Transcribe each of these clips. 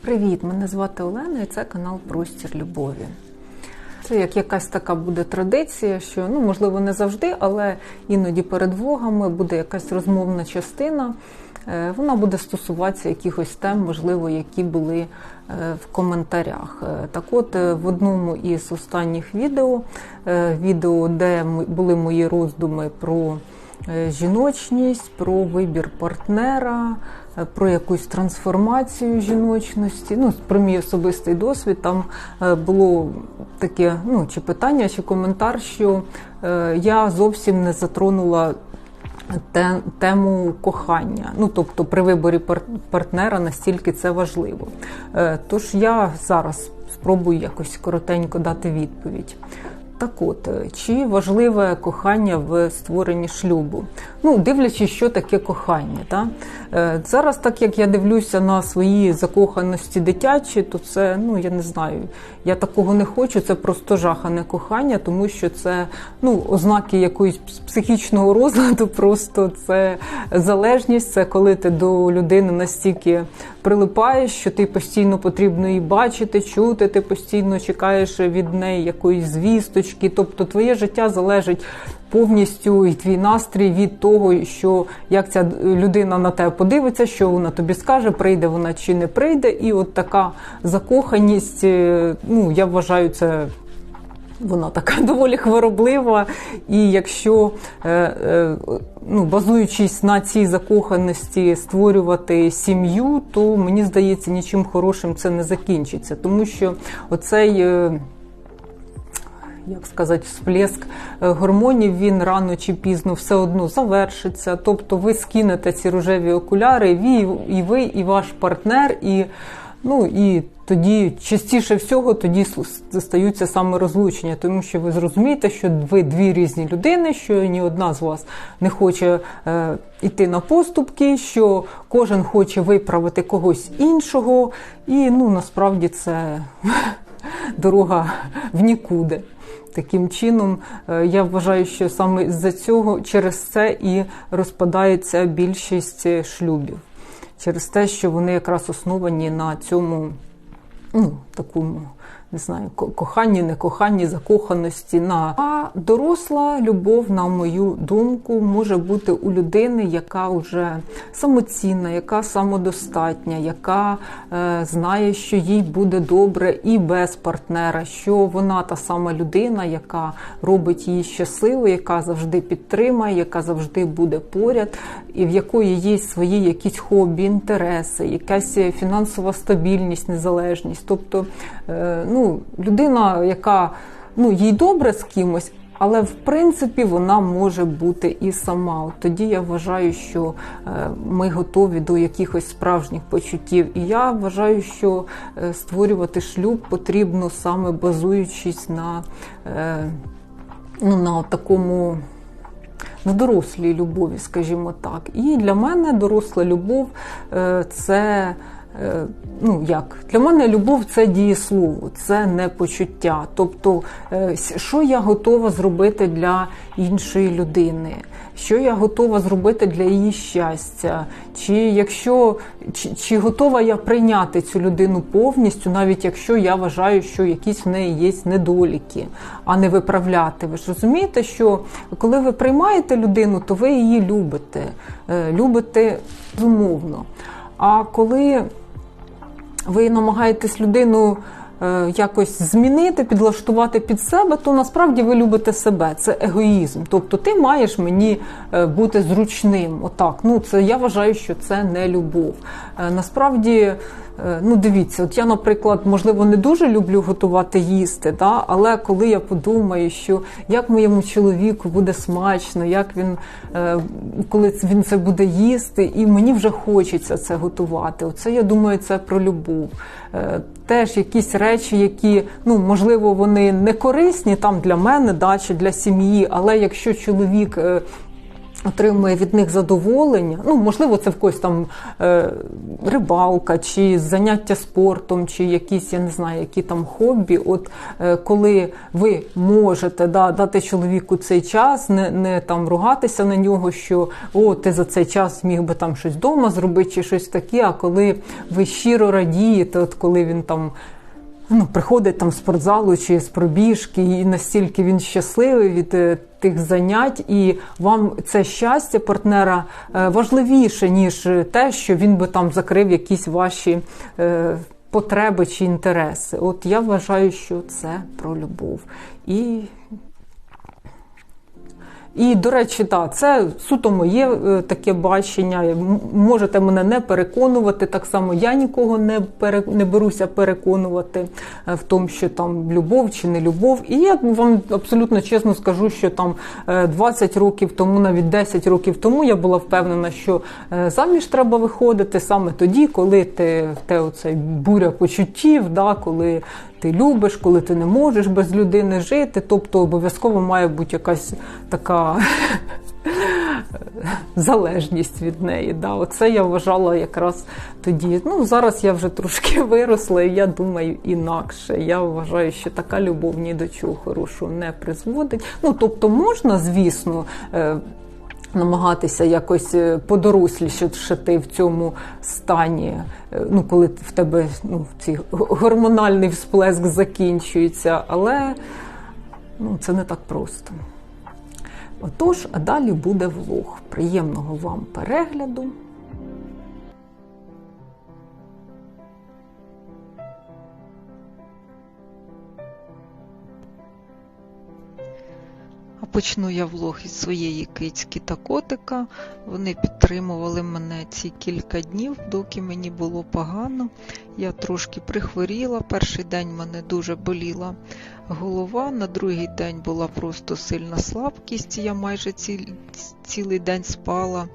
Привіт, мене звати Олена і це канал Простір Любові. Це як якась така буде традиція, що ну можливо не завжди, але іноді перед влогами буде якась розмовна частина. Е, вона буде стосуватися якихось тем, можливо, які були е, в коментарях. Е, так от, в одному із останніх відео, відео, де були мої роздуми про жіночність, про вибір партнера, про якусь трансформацію жіночності. Ну, про мій особистий досвід, там було таке ну, чи питання, чи коментар, що я зовсім не затронула тему кохання. Ну тобто при виборі партнера настільки це важливо. Е, тож я зараз спробую якось коротенько дати відповідь. Так от, е, чи важливе кохання в створенні шлюбу? Ну, дивлячись, що таке кохання. Та? Е, зараз, так як я дивлюся на свої закоханості дитячі, то це, ну я не знаю, я такого не хочу, це просто жахане кохання, тому що це ну, ознаки якоїсь психічного розладу, просто це залежність, це коли ти до людини настільки прилипаєш, що ти постійно потрібно її бачити, чути, ти постійно чекаєш від неї якоїсь звісточки. Тобто твоє життя залежить повністю і твій настрій від того, що як ця людина на тебе подивиться, що вона тобі скаже, прийде вона чи не прийде. І от така закоханість, е, ну я вважаю це. Вона така доволі хвороблива, і якщо е, е, ну, базуючись на цій закоханості створювати сім'ю, то мені здається, нічим хорошим це не закінчиться, тому що оцей як сказати, всплеск е, гормонів він рано чи пізно все одно завершиться. Тобто ви скинете ці рожеві окуляри, і ви, і ваш партнер, і ну і тоді частіше всього тоді стаються саме розлучення, тому що ви зрозумієте, що ви дві різні людини, що ні одна з вас не хоче е, йти на поступки, що кожен хоче виправити когось іншого, і ну насправді це дорога в нікуди. Таким чином, е, я вважаю, що саме з-за цього через це і розпадається більшість шлюбів, через те, що вони якраз основані на цьому ну, такому не знаю, коханні, некоханні, закоханості на а доросла любов, на мою думку, може бути у людини, яка вже самоцінна, яка самодостатня, яка е, знає, що їй буде добре і без партнера, що вона та сама людина, яка робить її щасливою, яка завжди підтримає, яка завжди буде поряд, і в якої є свої якісь хобі, інтереси, якась фінансова стабільність, незалежність. Тобто, е, ну ну, людина, яка ну, їй добре з кимось, але в принципі вона може бути і сама. От Тоді я вважаю, що е, ми готові до якихось справжніх почуттів. І я вважаю, що е, створювати шлюб потрібно саме базуючись на, е, ну, на такому. На дорослій любові, скажімо так. І для мене доросла любов це ну як для мене любов це дієслово, це не почуття. Тобто, е, що я готова зробити для іншої людини, що я готова зробити для її щастя, чи якщо чи, чи готова я прийняти цю людину повністю, навіть якщо я вважаю, що якісь в неї є недоліки, а не виправляти. Ви ж розумієте, що коли ви приймаєте людину, то ви її любите, е, любите зумовно. А коли ви намагаєтесь людину е, якось змінити, підлаштувати під себе, то насправді ви любите себе. Це егоїзм. Тобто ти маєш мені е, бути зручним. Отак. Ну, це я вважаю, що це не любов. Е, насправді. Е, ну, дивіться, от я, наприклад, можливо, не дуже люблю готувати їсти, да? але коли я подумаю, що як моєму чоловіку буде смачно, як він е, коли він це буде їсти, і мені вже хочеться це готувати. Оце я думаю, це про любов. Е, теж якісь речі, які ну можливо вони не корисні там для мене, да, чи для сім'ї, але якщо чоловік отримує від них задоволення. Ну, можливо, це в когось там е, рибалка, чи заняття спортом, чи якісь, я не знаю, які там хобі. От е, коли ви можете да, дати чоловіку цей час, не не там ругатися на нього, що о, ти за цей час міг би там щось вдома зробити, чи щось таке. А коли ви щиро радієте, от коли він там ну, приходить там з спортзалу чи з пробіжки, і настільки він щасливий від е, тих занять, і вам це щастя партнера е, важливіше, ніж те, що він би там закрив якісь ваші. Е, потреби чи інтереси. От я вважаю, що це про любов. І і, до речі, так, це суто моє е, таке бачення. Можете мене не переконувати. Так само я нікого не пере, не беруся переконувати е, в тому, що там любов чи не любов. І я вам абсолютно чесно скажу, що там 20 е, років тому, навіть 10 років тому, я була впевнена, що заміж треба виходити саме тоді, коли ти те оцей буря почуттів, да, коли ти любиш, коли ти не можеш без людини жити. Тобто обов'язково має бути якась така залежність від неї. Да. Оце я вважала якраз тоді. Ну, Зараз я вже трошки виросла, і я думаю інакше. Я вважаю, що така любов ні до чого хорошого не призводить. Ну, тобто, можна, звісно. Намагатися якось е, подорослішати в цьому стані, е, ну, коли в тебе ну, цей гормональний всплеск закінчується, але ну, це не так просто. Отож, а далі буде влог. Приємного вам перегляду. Почну я влог із своєї кицьки та котика. Вони підтримували мене ці кілька днів, доки мені було погано. Я трошки прихворіла. Перший день мене дуже боліла голова, на другий день була просто сильна слабкість, я майже ці... цілий день спала.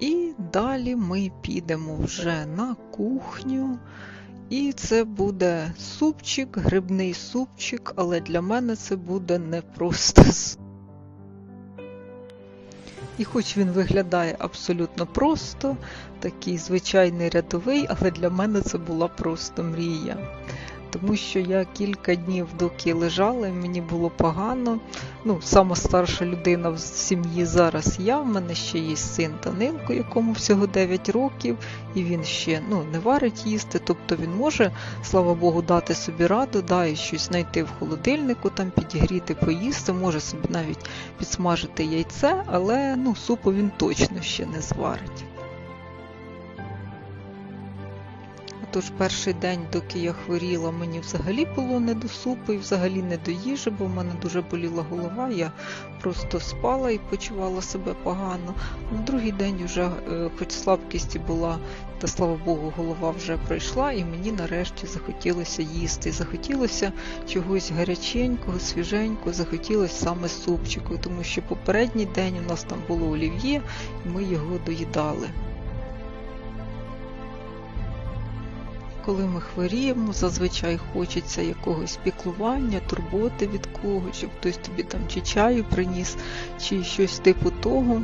І далі ми підемо вже на кухню. І це буде супчик, грибний супчик, але для мене це буде не просто І хоч він виглядає абсолютно просто, такий звичайний рядовий, але для мене це була просто мрія тому що я кілька днів доки лежала, мені було погано. Ну, Сама старша людина в сім'ї зараз я. В мене ще є син Данилко, якому всього 9 років, і він ще ну, не варить їсти. Тобто він може, слава Богу, дати собі раду, да, і щось знайти в холодильнику, там підігріти, поїсти, може собі навіть підсмажити яйце, але ну, супу він точно ще не зварить. Тож перший день, доки я хворіла, мені взагалі було не до супу і взагалі не до їжі, бо в мене дуже боліла голова. Я просто спала і почувала себе погано. На другий день, вже, е, хоч слабкість була, та слава Богу, голова вже пройшла, і мені нарешті захотілося їсти. Захотілося чогось гаряченького, свіженького, захотілося саме супчику, тому що попередній день у нас там було олів'є, і ми його доїдали. Коли ми хворіємо, зазвичай хочеться якогось піклування, турботи від когось, щоб хтось тобі там чи чаю приніс, чи щось типу того.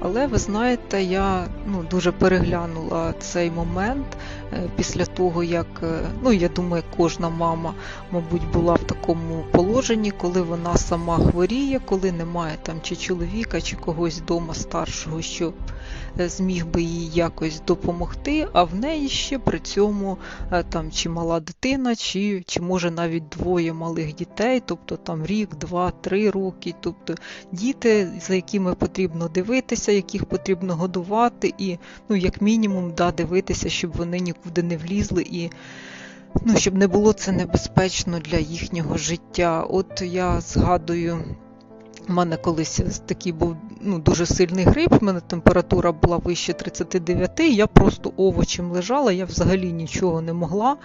Але ви знаєте, я ну, дуже переглянула цей момент е, після того, як, е, ну я думаю, кожна мама, мабуть, була в такому положенні, коли вона сама хворіє, коли немає там чи чоловіка, чи когось вдома старшого, щоб зміг би їй якось допомогти, а в неї ще при цьому е, там чи мала дитина, чи чи може навіть двоє малих дітей, тобто там рік, два, три роки, тобто діти, за якими потрібно дивитися, яких потрібно годувати, і, ну, як мінімум, да, дивитися, щоб вони нікуди не влізли і. Ну, щоб не було це небезпечно для їхнього життя. От я згадую у мене колись такий був ну, дуже сильний грип, у мене температура була вище 39, я просто овочем лежала, я взагалі нічого не могла.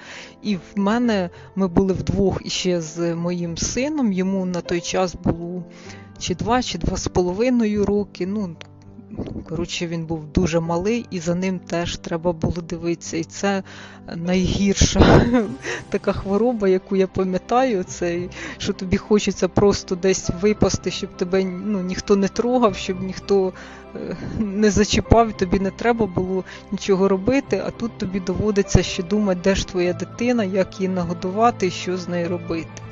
І в мене ми були вдвох іще з моїм сином, йому на той час було чи два, чи два з половиною роки. ну, коротше, він був дуже малий, і за ним теж треба було дивитися. І це найгірша така хвороба, яку я пам'ятаю, це що тобі хочеться просто десь випасти, щоб тебе ну, ніхто не трогав, щоб ніхто е, не зачіпав, тобі не треба було нічого робити, а тут тобі доводиться ще думати, де ж твоя дитина, як її нагодувати що з нею робити.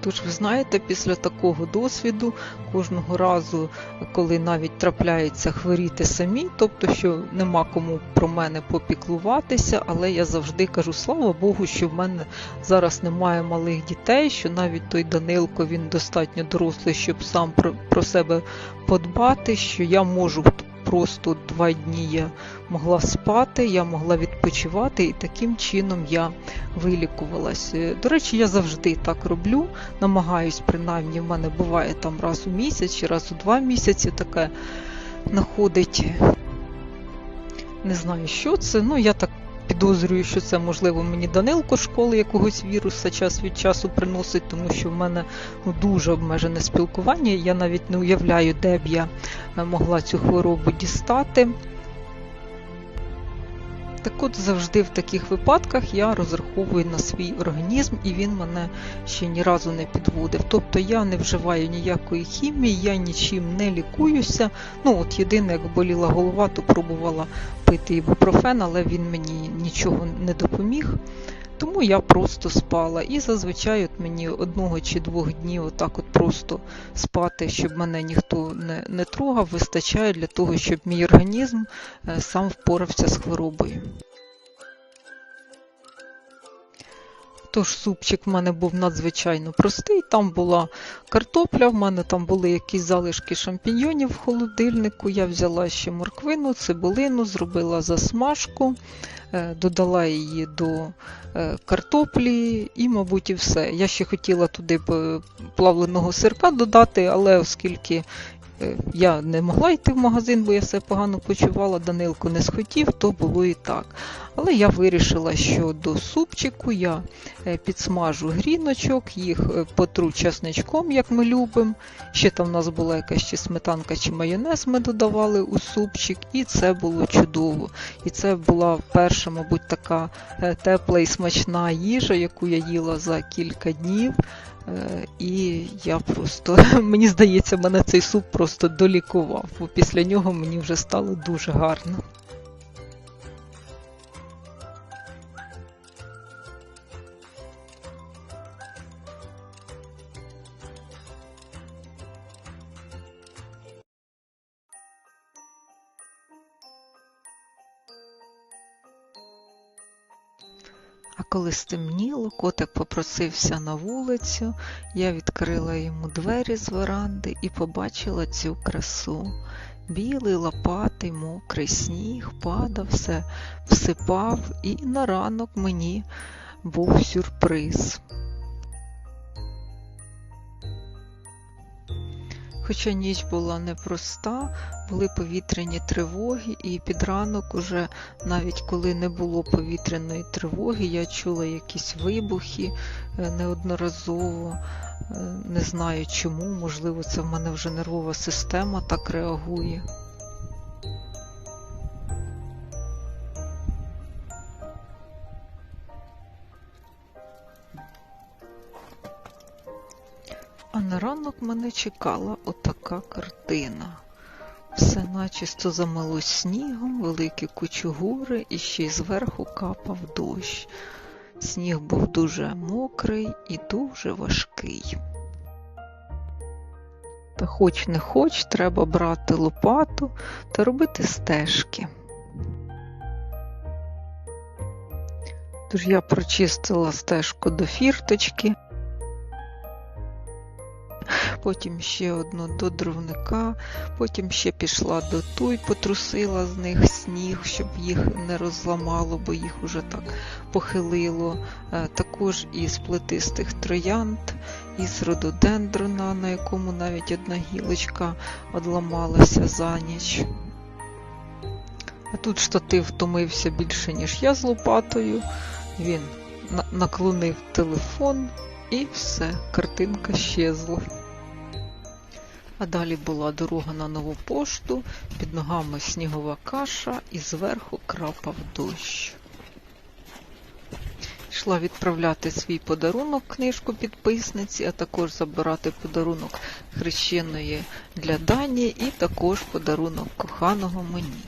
Тож, ви знаєте, після такого досвіду кожного разу, коли навіть трапляється хворіти самі, тобто, що нема кому про мене попіклуватися, але я завжди кажу, слава Богу, що в мене зараз немає малих дітей, що навіть той Данилко він достатньо дорослий, щоб сам про, про себе подбати, що я можу просто два дні я могла спати, я могла відпочивати, і таким чином я вилікувалась. До речі, я завжди так роблю. Намагаюсь, принаймні, в мене буває там раз у місяць чи раз у два місяці таке знаходить. Не знаю, що це. Ну, я так підозрюю, що це, можливо, мені Данилко школи якогось віруса час від часу приносить, тому що в мене ну, дуже обмежене спілкування. Я навіть не уявляю, де б я могла цю хворобу дістати. Так от завжди в таких випадках я розраховую на свій організм, і він мене ще ні разу не підводив. Тобто я не вживаю ніякої хімії, я нічим не лікуюся. Ну от єдине, як боліла голова, то пробувала пити ібупрофен, але він мені нічого не допоміг. Тому я просто спала. І зазвичай от мені одного чи двох днів отак от просто спати, щоб мене ніхто не не трогав, вистачає для того, щоб мій організм е, сам впорався з хворобою. Тож супчик в мене був надзвичайно простий. Там була картопля, в мене там були якісь залишки шампіньйонів в холодильнику. Я взяла ще морквину, цибулину, зробила засмажку, е, додала її до е, картоплі і, мабуть, і все. Я ще хотіла туди плавленого сирка додати, але оскільки Е, я не могла йти в магазин, бо я все погано почувала, Данилко не схотів, то було і так. Але я вирішила, що до супчику я е, підсмажу гріночок, їх е, потру часничком, як ми любимо. Ще там в нас була якась чи сметанка чи майонез, ми додавали у супчик, і це було чудово. І це була перша, мабуть, така тепла і смачна їжа, яку я їла за кілька днів. Е, і я просто, мені здається, мене цей суп просто долікував, бо після нього мені вже стало дуже гарно. Коли стемніло, котик попросився на вулицю, я відкрила йому двері з веранди і побачила цю красу. Білий, лопатий, мокрий сніг падав, все всипав, і на ранок мені був сюрприз. Хоча ніч була непроста, були повітряні тривоги, і під ранок, уже навіть коли не було повітряної тривоги, я чула якісь вибухи е, неодноразово. Е, не знаю чому, можливо, це в мене вже нервова система так реагує. На ранок мене чекала отака картина. Все начисто замилось снігом, великі кучугури і ще й зверху капав дощ. Сніг був дуже мокрий і дуже важкий. Та хоч не хоч, треба брати лопату та робити стежки. Тож я прочистила стежку до фірточки потім ще одну до дровника, потім ще пішла до туй, потрусила з них сніг, щоб їх не розламало, бо їх уже так похилило. Е, також із плетистих троянд, із рододендрона, на якому навіть одна гілочка одламалася за ніч. А тут штатив втомився більше, ніж я з лопатою. Він наклонив телефон і все, картинка щезла. А далі була дорога на нову пошту, під ногами снігова каша і зверху крапав дощ. Йшла відправляти свій подарунок, книжку підписниці, а також забирати подарунок хрещеної для Дані і також подарунок коханого мені.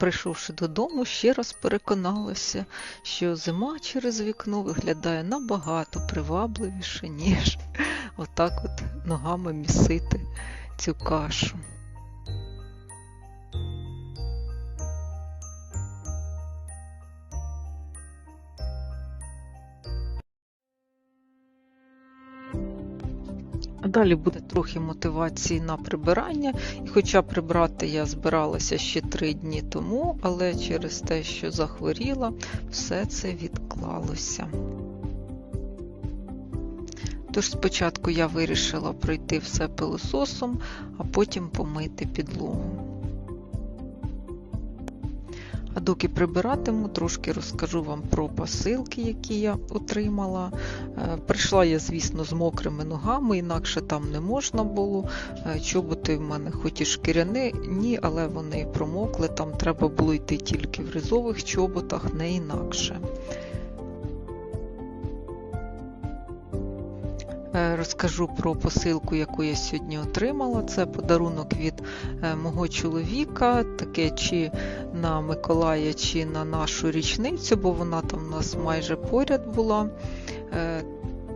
Прийшовши додому, ще раз переконалася, що зима через вікно виглядає набагато привабливіше, ніж отак от ногами місити цю кашу. Далі буде трохи мотивації на прибирання. І хоча прибрати я збиралася ще три дні тому, але через те, що захворіла, все це відклалося. Тож спочатку я вирішила пройти все пилососом, а потім помити підлогу. А доки прибиратиму, трошки розкажу вам про посилки, які я отримала. Е, Прийшла я, звісно, з мокрими ногами, інакше там не можна було. Е, Чоботи в мене хоч і шкіряні, ні, але вони промокли, там треба було йти тільки в ризових чоботах, не інакше. Е, Розкажу про посилку, яку я сьогодні отримала. Це подарунок від мого чоловіка, таке чи на Миколая, чи на нашу річницю, бо вона там у нас майже поряд була. Е,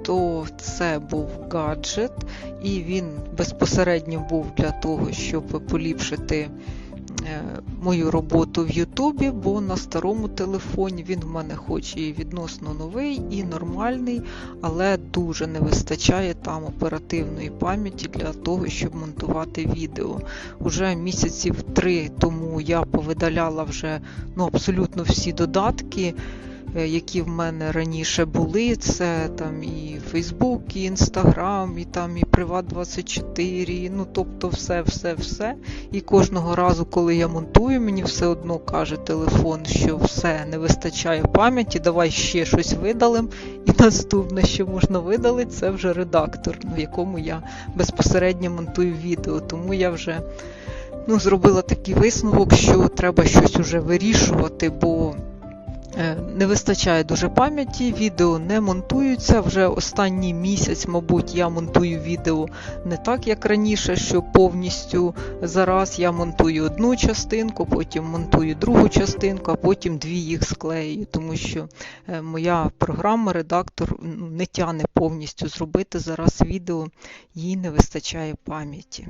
То це був гаджет, і він безпосередньо був для того, щоб поліпшити мою роботу в Ютубі, бо на старому телефоні він в мене хоч і відносно новий, і нормальний, але дуже не вистачає там оперативної пам'яті для того, щоб монтувати відео. Уже місяців три тому я повидаляла вже ну, абсолютно всі додатки. Е, Які в мене раніше були, це там і Facebook, і Instagram, і там і Приват24, ну тобто все, все, все. І кожного разу, коли я монтую, мені все одно каже телефон, що все не вистачає пам'яті, давай ще щось видалим. І наступне, що можна видалити, це вже редактор, в якому я безпосередньо монтую відео. Тому я вже ну, зробила такий висновок, що треба щось уже вирішувати, бо не вистачає дуже пам'яті, відео не монтуються. Вже останній місяць, мабуть, я монтую відео не так, як раніше, що повністю зараз я монтую одну частинку, потім монтую другу частинку, а потім дві їх склею, тому що е, моя програма, редактор ну, не тяне повністю зробити зараз відео, їй не вистачає пам'яті.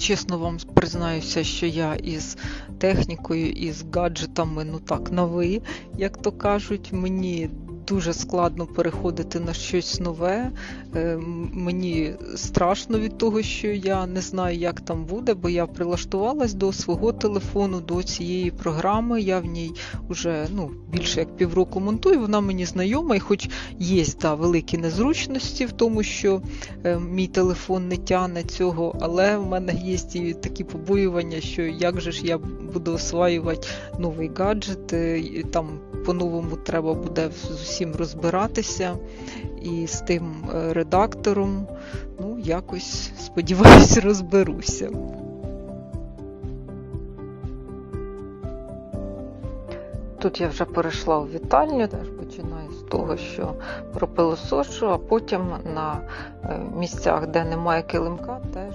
Чесно вам признаюся, що я із технікою, із гаджетами, ну так, новий, як то кажуть, мені дуже складно переходити на щось нове. Е, Мені страшно від того, що я не знаю, як там буде, бо я прилаштувалась до свого телефону, до цієї програми. Я в ній вже ну, більше як півроку монтую, вона мені знайома, і хоч є да, великі незручності в тому, що е, мій телефон не тягне цього, але в мене є і такі побоювання, що як же ж я буду осваювати новий гаджет, е, і там по-новому треба буде з усім розбиратися і з тим е, редактором. Ну, якось, сподіваюсь, розберуся. Тут я вже перейшла у вітальню, теж починаю з того, що пропилосошу, а потім на е, місцях, де немає килимка, теж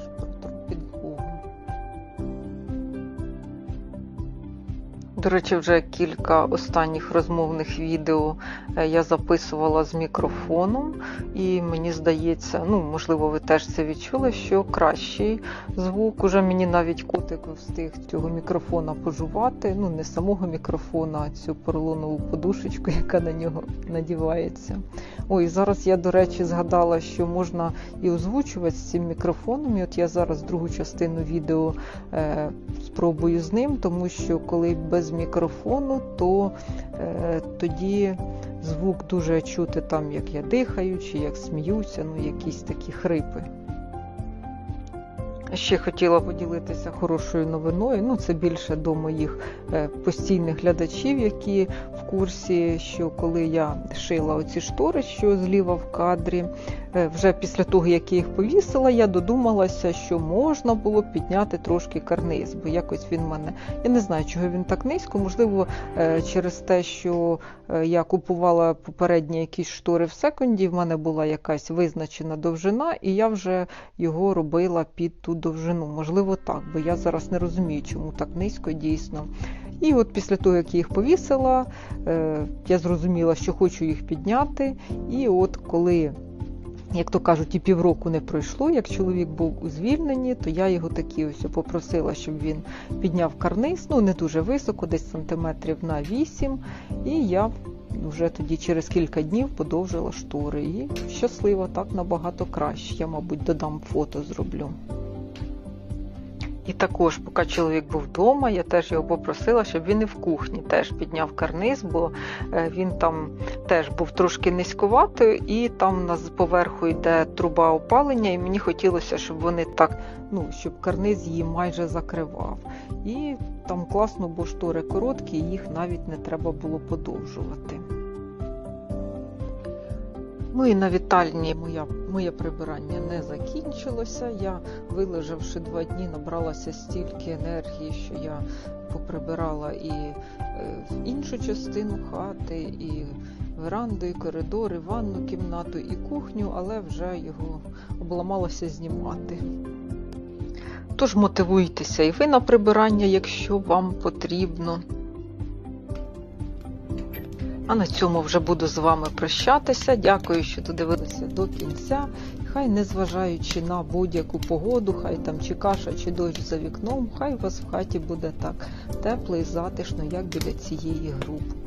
До речі, вже кілька останніх розмовних відео е, я записувала з мікрофоном, і мені здається, ну можливо, ви теж це відчули, що кращий звук. Уже мені навіть котик встиг цього мікрофона пожувати. Ну, не самого мікрофона, а цю поролонову подушечку, яка на нього надівається. Ой, зараз я, до речі, згадала, що можна і озвучувати з цим мікрофоном. І от я зараз другу частину відео е, спробую з ним, тому що коли без мікрофону, то е, тоді звук дуже чути там, як я дихаю, чи як сміюся, ну якісь такі хрипи. Ще хотіла поділитися хорошою новиною. Ну, це більше до моїх е, постійних глядачів, які в курсі, що коли я шила оці штори, що зліва в кадрі, вже після того, як я їх повісила, я додумалася, що можна було підняти трошки карниз, бо якось він мене. Я не знаю, чого він так низько. Можливо, е, через те, що е, я купувала попередні якісь штори в секунді, в мене була якась визначена довжина, і я вже його робила під ту довжину. Можливо, так, бо я зараз не розумію, чому так низько дійсно. І от після того, як я їх повісила, е, я зрозуміла, що хочу їх підняти. І от коли, як то кажуть, і півроку не пройшло, як чоловік був у звільненні, то я його такі ось попросила, щоб він підняв карниз, ну не дуже високо, десь сантиметрів на 8. І я вже тоді через кілька днів подовжила штори. І щаслива, так набагато краще. Я, мабуть, додам фото зроблю. І також, поки чоловік був вдома, я теж його попросила, щоб він і в кухні теж підняв карниз, бо е, він там теж був трошки низькуватою, і там у нас поверху йде труба опалення, і мені хотілося, щоб вони так, ну, щоб карниз її майже закривав. І там класно, бо штори короткі, їх навіть не треба було подовжувати. Ну і на вітальні моя, моє прибирання не закінчилося. Я, вилежавши два дні, набралася стільки енергії, що я поприбирала і е, іншу частину хати, і веранду, і коридор, і ванну кімнату, і кухню, але вже його обламалося знімати. Тож мотивуйтеся і ви на прибирання, якщо вам потрібно. А на цьому вже буду з вами прощатися. Дякую, що додивилися до кінця. Хай, незважаючи на будь-яку погоду, хай там чи каша, чи дощ за вікном, хай у вас в хаті буде так тепло і затишно, як біля цієї групи.